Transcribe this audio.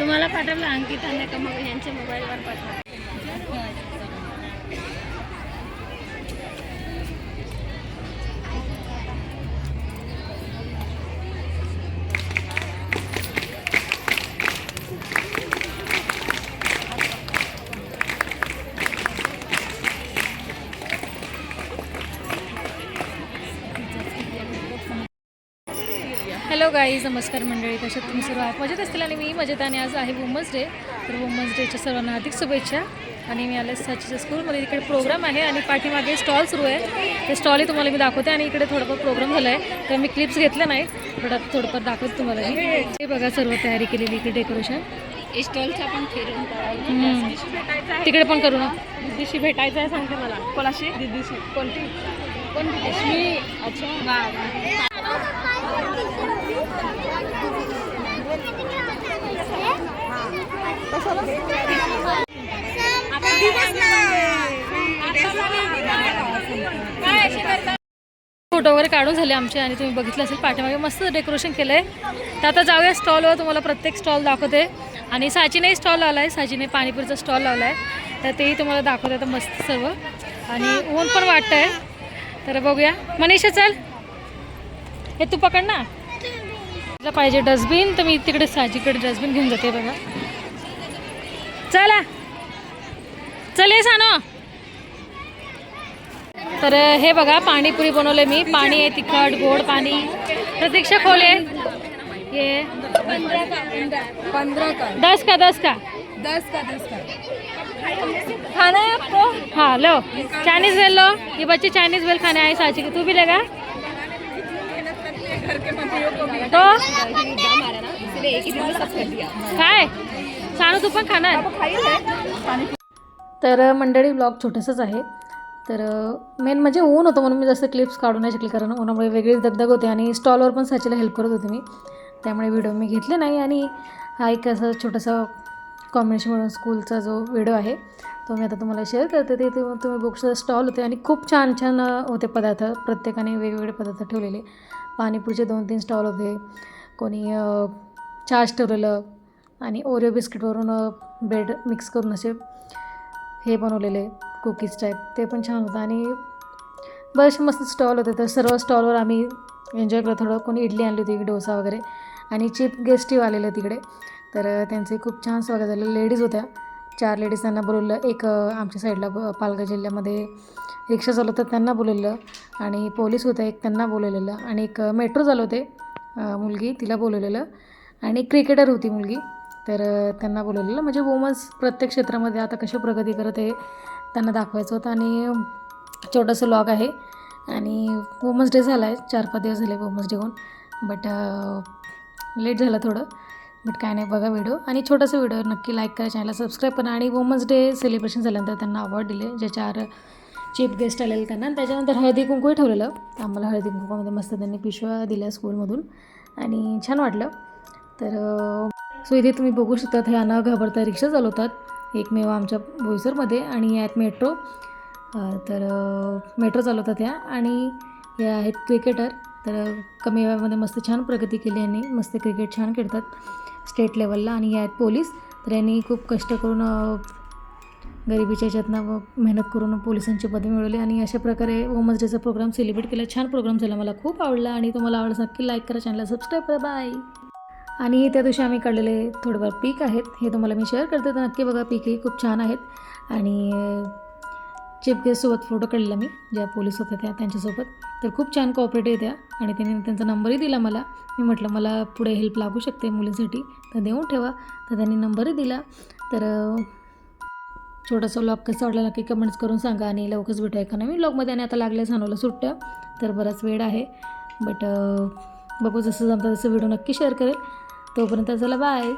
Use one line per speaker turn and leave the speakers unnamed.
तुम्हाला पाठवलं अंकिताने का मग यांच्या मोबाईलवर पाठवा.
हॅलो गाईज नमस्कार मंडळी. कशात तुम्ही सर्व आहात? मजेत असतील आणि मी मजेत आणि आज आहे वुमन्स डे तर वुमन्स डेच्या सर्वांना हार्दिक शुभेच्छा. आणि मी आले सचिच्या स्कूलमध्ये इकडे प्रोग्राम आहे आणि पाठीमागे स्टॉल सुरू आहे. ते स्टॉलही तुम्हाला मी दाखवते आणि इकडे थोडंफार प्रोग्राम झाला आहे तर मी क्लिप्स घेतल्या नाही बट आता थोडंफार दाखवते तुम्हाला मी. हे बघा सर्व तयारी केलेली इकडे डेकोरेशन
स्टॉलचा पण फिरून
तिकडे पण करू ना.
दिदिशी भेटायचं आहे सांगते मला. कोणाशी? दिदीशी. कोणती? कोणती? अच्छा.
फोटो वगैरे काढून झाले आमचे आणि तुम्ही बघितलं असेल पाठीमागे मस्त डेकोरेशन केलं आहे तर आता जाऊया स्टॉलवर तुम्हाला प्रत्येक स्टॉल दाखवते. आणि साचीनेही स्टॉल लावला आहे साचीने पाणीपुरीचा स्टॉल लावला आहे तर तेही तुम्हाला दाखवते आता मस्त सर्व. आणि ऊन पण वाटतं आहे तर बघूया. मनीषा चल. हे तू पकड ना. तुला पाहिजे डस्टबिन तर मी तिकडे साजीकडे डस्टबिन घेऊन जाते बघा. चला. चल ये सानो. तर हे बघा पाणीपुरी बनवले मी. पाणी आहे तिखट गोड पाणी. प्रतीक्षा खोले ये.
पंद्रह का
दस का दस का?
दस का दस का खाना है आपको?
हाँ लो. चाइनीज वेल लो. ये बच्चे चाइनीज वेल खाने आए साची की तू भी लगा. तो? काय? सांग तू पण खाणार? तर मंडळी ब्लॉग छोटंसंच आहे. तर मेन म्हणजे ऊन होतं म्हणून मी जास्त क्लिप्स काढू नाही शकले कारण उन्हामुळे वेगळीच दगदग होते आणि स्टॉलवर पण साचीला हेल्प करत होते मी. त्यामुळे व्हिडिओ मी घेतले नाही आणि हा एक असा छोटासा कॉम्बिनेशन म्हणून स्कूलचा जो व्हिडिओ आहे तो मी आता तुम्हाला शेअर करते. ते तुम्ही बुक्सचा स्टॉल होते आणि खूप छान छान होते पदार्थ प्रत्येकाने वेगवेगळे पदार्थ ठेवलेले. पाणीपुरीचे दोन तीन स्टॉल होते. कोणी अ, छाछ ठेवलेलं आणि ओरिओ बिस्किटवरून ब्रेड मिक्स करून असे हे बनवलेले कुकीज टाईप ते पण छान होतं आणि बरेचसे मस्त स्टॉल होते. तर सर्व स्टॉलवर आम्ही एन्जॉय करत थोडं कोणी इडली आणली होती डोसा वगैरे आणि चीप गेस्टिव्ह आलेले तिकडे. तर त्यांचे खूप छान स्वागत झालं लेडीज होत्या. चार लेडीज त्यांना बोलवलं. एक आमच्या साईडला ब- पालघर जिल्ह्यामध्ये रिक्षा चालवतात त्यांना बोलवलं. आणि पोलीस होत्या एक त्यांना बोलवलेलं. आणि एक मेट्रो चालवते मुलगी तिला बोलवलेलं. आणि क्रिकेटर होती मुलगी तर त्यांना बोलवलेलं. म्हणजे वुमन्स प्रत्येक क्षेत्रामध्ये आता कशी प्रगती करत आहे त्यांना दाखवायचं होतं. आणि छोटंसं लॉग आहे. आणि वुमन्स डे झाला आहे चार पाच दिवस झाले वुमन्स डे होऊन. बट लेट झालं थोडं. बट काय नाही बघा व्हिडिओ आणि छोटासा व्हिडिओ नक्की लाईक करा चॅनलला सबस्क्राईब करा. आणि वुमन्स डे सेलिब्रेशन झाल्यानंतर त्यांना अवॉर्ड दिले जे चार चीफ गेस्ट आलेले त्यांना. त्याच्यानंतर हळदी कुंकू ठेवलेलं. आम्हाला हळदी कुंकूमध्ये मस्त त्यांनी पिशव्या दिल्या स्कूलमधून आणि छान वाटलं. तर सो इथे तुम्ही बघू शकतात ह्या न घाबरता रिक्षा चालवतात. एकमेव आमच्या बोईसरमध्ये आणि यात मेट्रो तर मेट्रो चालवतात ह्या आणि या आहेत क्रिकेटर तर कमी वयामध्ये मस्त छान प्रगती केली यांनी. मस्त क्रिकेट छान खेळतात स्टेट लेवलला आणि या आहेत पोलीस तर यांनी खूप कष्ट करून गरिबीच्या याच्यातनं व मेहनत करून पोलिसांची पदवी मिळवली आणि अशा प्रकारे वुमन्स डेचा प्रोग्राम सेलिब्रेट केला. छान प्रोग्राम झाला. मला खूप आवडला आणि तुम्हाला आवडला नक्की लाईक करा. चॅनलला सबस्क्राईब करा. बाय आणि त्या दिवशी आम्ही काढलेले थोडेफार पीक आहेत. हे तुम्हाला मी शेअर करते. तर नक्की बघा पीकही खूप छान आहेत. आणि चिपकेसोबत फोटो काढलेला मी ज्या पोलीस होत्या त्या त्यांच्यासोबत. तर खूप छान कॉपरेटिव्ह त्या. आणि त्यांनी त्यांचा नंबरही दिला मला. मी म्हटलं मला पुढे हेल्प लागू शकते मुलींसाठी तर देऊन ठेवा. तर त्यांनी नंबरही दिला. तर छोटासा व्लॉग कसा वाटला नक्की कमेंट्स करून सांगा आणि लवकरच भेटूया एका नवीन व्लॉगमध्ये आणि आता लागल्या सांगवलं सुट्ट्या तर बराच वेळ आहे. बट बघू जसं जमतं तसं व्हिडिओ नक्की शेअर करेल. तोपर्यंत चला बाय